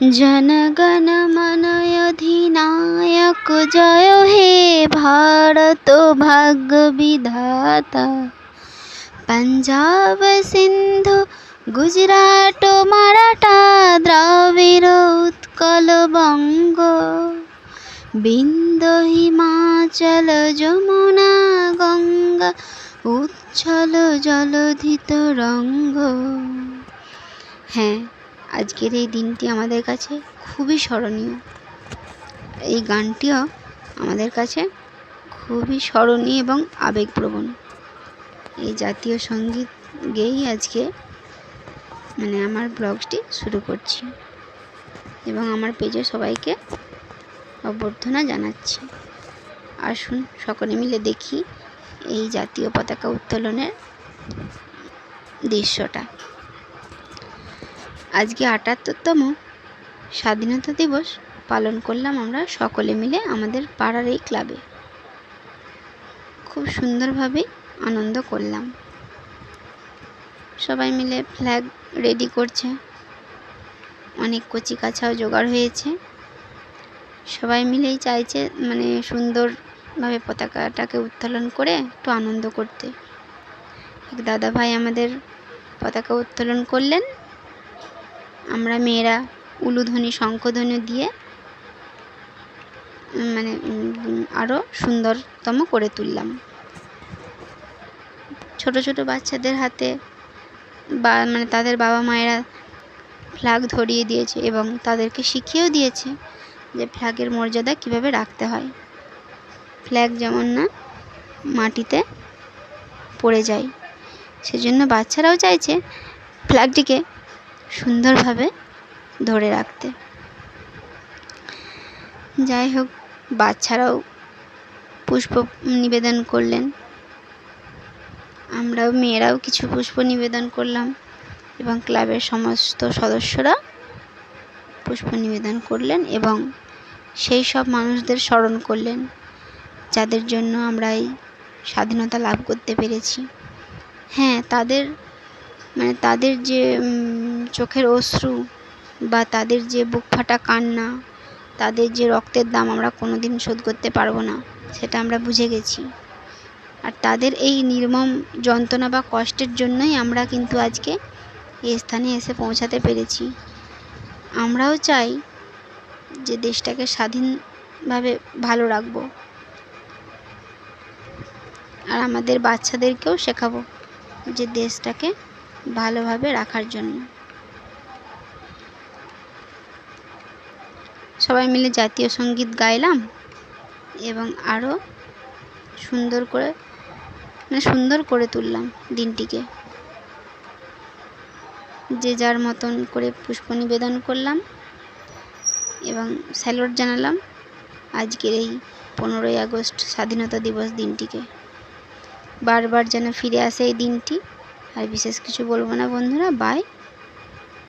জনগণ মন অধিনায়ক জয় হে ভারত ভাগ্য বিধাতা পঞ্জাব সিন্ধু গুজরাট মারাঠা দ্রাবিড় উৎকল বঙ্গ বিন্দ হিমাচল যমুনা গঙ্গা উচ্ছল জলধিত রঙ্গ হ্যাঁ আজকের এই দিনটি আমাদের কাছে খুবই স্মরণীয়। এই গানটিও আমাদের কাছে খুবই স্মরণীয় এবং আবেগপ্রবণ। এই জাতীয় সংগীত গেয়েই আজকে মানে আমার ব্লগটি শুরু করছি এবং আমার পেজে সবাইকে অভ্যর্থনা জানাচ্ছি। আসুন সকলে মিলে দেখি এই জাতীয় পতাকা উত্তোলনের দৃশ্যটা। আজকে আটাত্তরতম স্বাধীনতা দিবস পালন করলাম আমরা সকলে মিলে আমাদের পাড়ার এই ক্লাবে খুব সুন্দরভাবে আনন্দ করলাম। সবাই মিলে ফ্ল্যাগ রেডি করছে। অনেক কচি কাছাও জোগাড় হয়েছে। সবাই মিলেই চাইছে মানে সুন্দরভাবে পতাকাটাকে উত্তোলন করে একটু আনন্দ করতে। এক দাদা ভাই আমাদের পতাকা উত্তোলন করলেন। আমরা মেয়েরা উলুধ্বনি শঙ্খধ্বনি দিয়ে মানে আরও সুন্দরতম করে তুললাম। ছোট ছোট বাচ্চাদের হাতে বা মানে তাদের বাবা মায়েরা ফ্ল্যাগ ধরিয়ে দিয়েছে এবং তাদেরকে শিখিয়েও দিয়েছে যে ফ্ল্যাগের মর্যাদা কীভাবে রাখতে হয়। ফ্ল্যাগ যেমন না, মাটিতে পড়ে যায়। সেজন্য বাচ্চারাও চাইছে ফ্ল্যাগটিকে সুন্দরভাবে ধরে রাখতে। যাই হোক, বাচ্চারাও পুষ্প নিবেদন করলেন। আমরাও মেয়েরাও কিছু পুষ্প নিবেদন করলাম এবং ক্লাবের সমস্ত সদস্যরা পুষ্প নিবেদন করলেন এবং সেই সব মানুষদের স্মরণ করলেন, যাদের জন্য আমরা এই স্বাধীনতা লাভ করতে পেরেছি। হ্যাঁ তাদের মানে তাদের যে চোখের অশ্রু বা তাদের যে বুক ফাটা কান্না, তাদের যে রক্তের দাম আমরা কোনো দিন শোধ করতে পারব না, সেটা আমরা বুঝে গেছি। আর তাদের এই নির্মম যন্ত্রণা বা কষ্টের জন্যই আমরা কিন্তু আজকে এই স্থানে এসে পৌঁছাতে পেরেছি। আমরাও চাই যে দেশটাকে স্বাধীনভাবে ভালো রাখব। আর আমাদের বাচ্চাদেরকেও শেখাবো যে দেশটাকে ভালোভাবে রাখার জন্য। সবাই মিলে জাতীয় সংগীত গাইলাম এবং আরও সুন্দর করে মানে সুন্দর করে তুললাম দিনটিকে। যে যার মতন করে পুষ্প নিবেদন করলাম এবং স্যালুট জানালাম আজকের এই পনেরোই আগস্ট স্বাধীনতা দিবস দিনটিকে। বারবার যেন ফিরে আসে এই দিনটি। আর বিশেষ কিছু বলব না বন্ধুরা বাই